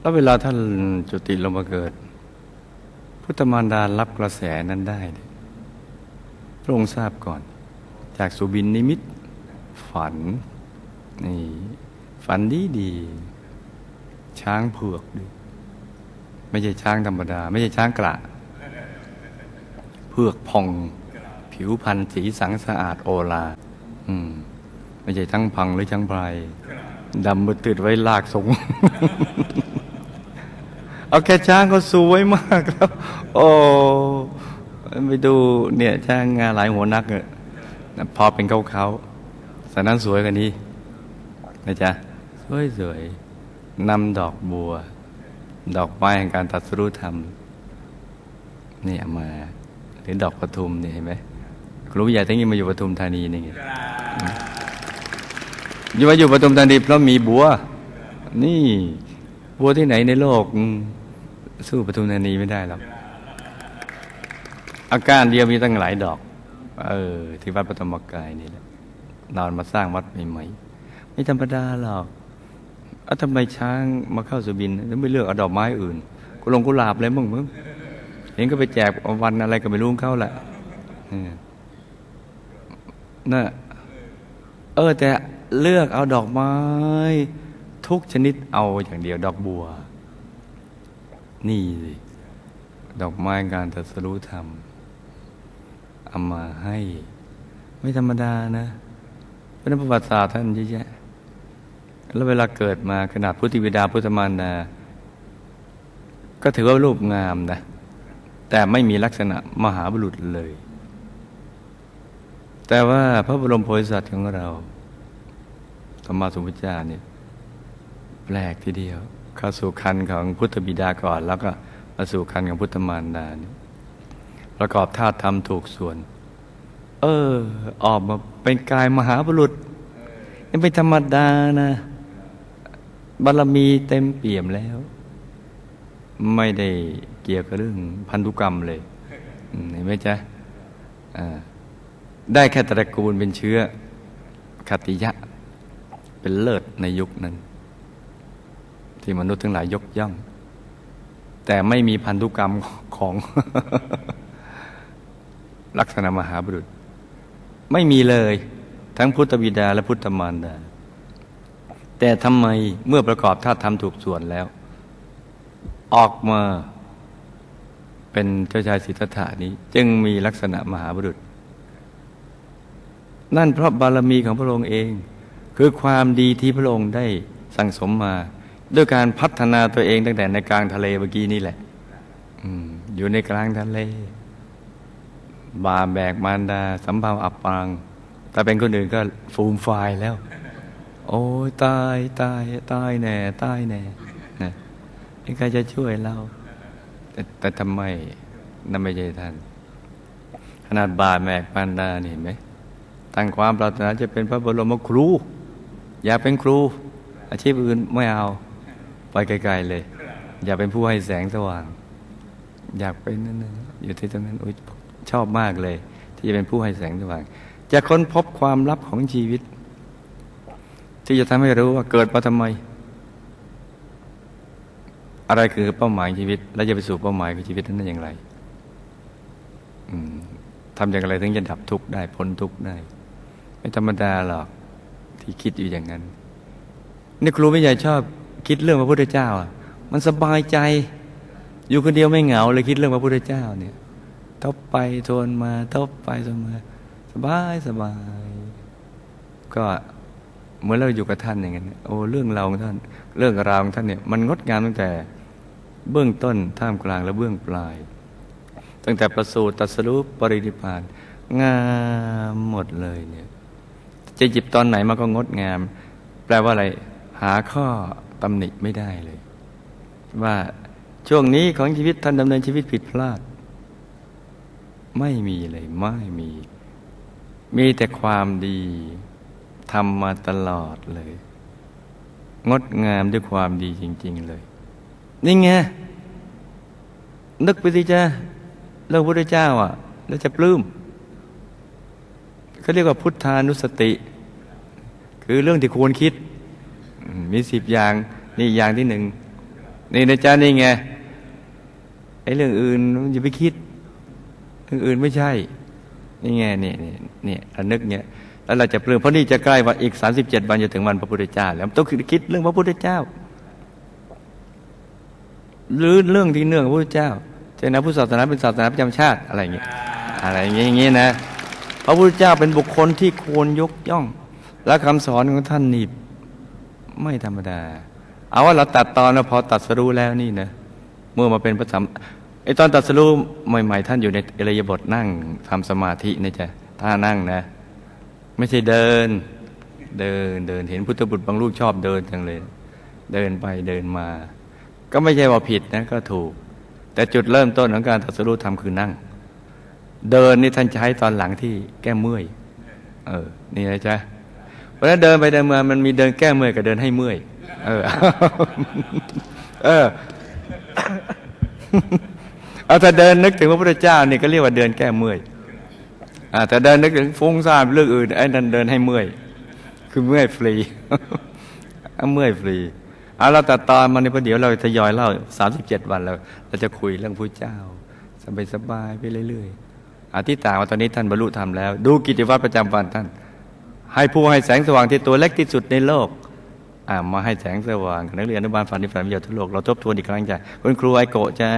แล้วเวลาท่านจุติลงมาเกิด พุทธมารดารับกระแสนั้นได้ พระองค์ทราบก่อน จากสุบินนิมิต ฝันนี่ฝันดีดี ช้างเผือกด้วยไม่ใช่ช้างธรรมดา ไม่ใช่ช้างกระเผือกพอง ผิวพรรณสีสังสะอาดโอลา อืม ไม่ใช่ทั้งพังหรือทั้งไพรดำมืดตืดไว้ลากสง เอาแค่ช้างก็สวยมากแล้ว โอ้ไปดูเนี่ยช้างงาหลายหัวนักเนี่ยพอเป็นเขาเขาสนั้นสวยกว่านี้นะจ๊ะสวยสวยนำดอกบัว ดอกไม้แห่งการตัดสรุธรรมนี่เอามา หรือดอกปทุมนี่เห็นไหมครูใหญ่ทั้งนี้มาอยู่ปทุมธานีนี่ไงอยู่มาอยู่ปทุมธานีเพราะมีบัว นี่ บัวที่ไหนในโลก สู้ปทุมธานีไม่ได้หรอกอาการเดียวมีตั้งหลายดอก เออ ที่วัดปฐมกายนี่แหละนอนมาสร้างวัดใหม่ๆไม่ธรรมดาหรอกเอาทำไมช้างมาเข้าสุบินแล้วไม่เลือกเอาดอกไม้อื่นกุลงกุหลาบอะไรบ้างมึงเห็นก็ไปแจกวันอะไรก็ไม่รู้ของเข้าแหละน่ะเออ แต่เลือกเอาดอกไม้ ทุกชนิดเอาอย่างเดียวดอกบัว นี่สิดอกไม้การตรัสรู้ธรรมเอามาให้ ไม่ธรรมดานะเป็นประวัติศาสตร์ท่านเยอะแยะ แล้วเวลาเกิดมาขนาดพุทธิวิดาพุทธมารดา ก็ถือว่ารูปงามนะ แต่ไม่มีลักษณะมหาบุรุษเลย แต่ว่าพระบรมโพธิสัตว์ของเราธรรมาสมุทธเจ้าเนี่ยแปลกทีเดียว เข้าสู่คันของพุทธบิดาก่อน แล้วก็มาสู่คันของพุทธมารดานี่ประกอบธาตุธรรมถูกส่วน เออ ออกมาเป็นกายมหาบุรุษนี่เป็นธรรมดานะบารมีเต็มเปี่ยมแล้ว ไม่ได้เกี่ยวกับเรื่องพันธุกรรมเลยเห็นไหมจ๊ะได้แค่ตระกูลเป็นเชื้อคติยะ เป็นเลิศในยุคนั้น ที่มนุษย์ทั้งหลายยกย่อง แต่ไม่มีพันธุกรรมของลักษณะมหาบุรุษ ไม่มีเลย ทั้งพุทธบิดาและพุทธมารดา แต่ทำไมเมื่อประกอบธาตุธรรมถูกส่วนแล้ว ออกมาเป็นเจ้าชายสิทธัตถานี้ จึงมีลักษณะมหาบุรุษ นั่นเพราะบารมีของพระองค์เอง คือความดีที่พระองค์ได้สั่งสมมา ด้วยการพัฒนาตัวเองตั้งแต่ในกลางทะเลเมื่อกี้นี่แหละอยู่ในกลางทะเล บาแบกมารดาสัมภาอับปาง แต่เป็นคนอื่นก็ฟูมไฟายแล้ว โอ้ยตายตายตายแน่ตายแน่นะนี่ใครจะช่วยเรา แต่แต่ทำไมนั่นไม่ใช่ท่าน ขนาดบาแบกมารดานี่เห็นไหมตั้งความปรารถนาจะเป็นพระบรมครู อยากเป็นครู อาชีพอื่นไม่เอา ไปไกลๆเลย อยากเป็นผู้ให้แสงสว่าง อยากเป็นนั่นอยู่ที่ตรงนั้นอ้ยชอบมากเลย ที่จะเป็นผู้ให้แสงสว่าง จะค้นพบความลับของชีวิต ที่จะทำให้รู้ว่าเกิดมาทำไม อะไรคือเป้าหมายชีวิต และจะไปสู่เป้าหมายของชีวิตนั้นอย่างไรทำอย่างไรถึงจะดับทุกข์ได้พ้นทุกข์ได้ ไม่ธรรมดาหรอกที่คิดอยู่อย่างนั้นนี่ครูไม่ใหญ่ชอบ คิดเรื่องพระพุทธเจ้าอะมันสบายใจ อยู่คนเดียวไม่เหงาเลยคิดเรื่องพระพุทธเจ้าเนี่ยทบไปทวนมาทบไปทวนมาสบายสบาย ก็เหมือนเราอยู่กับท่านอย่างนั้นโอ้เรื่องราวของท่าน เรื่องราวของท่านเนี่ยมันงดงามตั้งแต่เบื้องต้นท่ามกลางและเบื้องปลาย ตั้งแต่ประสูติตัสรู้ปรินิพพานงามหมดเลยเนี่ยจะหยิบตอนไหนมาก็งดงาม แปลว่าอะไร หาข้อ ตำหนิไม่ได้เลย ว่าช่วงนี้ของชีวิตท่านดำเนินชีวิตผิดพลาด ไม่มีเลยไม่มี มีแต่ความดีทำมาตลอดเลย งดงามด้วยความดีจริง ๆเลย นี่ไงนึกไปสิจ้าเรื่องพระเจ้าอะ แล้วจะปลื้มเขาเรียกว่าพุทธานุสติ คือเรื่องที่ควรคิด มีสิบอย่างนี่อย่างที่หนึ่งนี่นะจ๊ะนี่ไงไอ้เรื่องอื่นอย่าไปคิดเรื่องอื่นไม่ใช่ นี่ไงนี่นี่นี่ระนึกเนี้ยแล้วเราจะเปลื้มเพราะนี่จะใกล้วันอีกสามสิบเจ็ดวันจะถึงวันพระพุทธเจ้า แล้วต้องคิดเรื่องพระพุทธเจ้า หรือเรื่องที่เนื่องพระพุทธเจ้าเช่นนะพุทธศาสนาเป็นศาสนาประจำชาติอะไรอย่างเงี้ยอะไรอย่างเงี้ยอย่างเงี้ยนะ พระพุทธเจ้าเป็นบุคคลที่ควรยกย่อง และคำสอนของท่านนี่ ไม่ธรรมดา เอาว่าเราตัดตอนนะพอตัดสรู้แล้วนี่นะเมื่อมาเป็นพระสัมไอตอนตัดสรู้ใหม่ ๆ ท่านอยู่ในอริยาบถนั่งทำสมาธินะจ๊ะท่านั่งนะ ไม่ใช่เดินเดินเดินเห็นพุทธบุตรบางลูกชอบเดินจังเลย เดินไปเดินมา ก็ไม่ใช่ว่าผิดนะก็ถูก แต่จุดเริ่มต้นของการตัดสรู้ธรรมคือนั่ง เดินนี่ท่านใช้ตอนหลังที่แก้เมื่อย เออ นี่นะจ๊ะ เพราะฉะนั้นเดินไปเดินมามันมีเดินแก้เมื่อยกับเดินให้เมื่อย เออ เออเอาถ้าเดินนึกถึงพระพุทธเจ้านี่ก็เรียกว่าเดินแก้เมื่อยอ่าแต่เดินนึกถึงฟุ้งซ่านเรื่องอื่นไอ้นั่นเดินให้เมื่อย คือเมื่อยฟรีเมื่อยฟรีเอาเราตัดตอนมาในประเดี๋ยวเราทยอยเล่าสามสิบเจ็ดวันเราเราจะคุยเรื่องพระเจ้าสบายสบายไปเรื่อยๆอธิษฐานว่าตอนนี้ท่านบรรลุธรรมแล้ว ดูกิจวัตรประจำวันท่าน ให้ผู้ให้แสงสว่างที่ตัวเล็กที่สุดในโลกมาให้แสงสว่างนักเรียนอนุบาลฝันที่ฝันวิทยาทั่วโลกเราทบทวนอีกครั้งจ้ะคุณครูไอโกะจ้า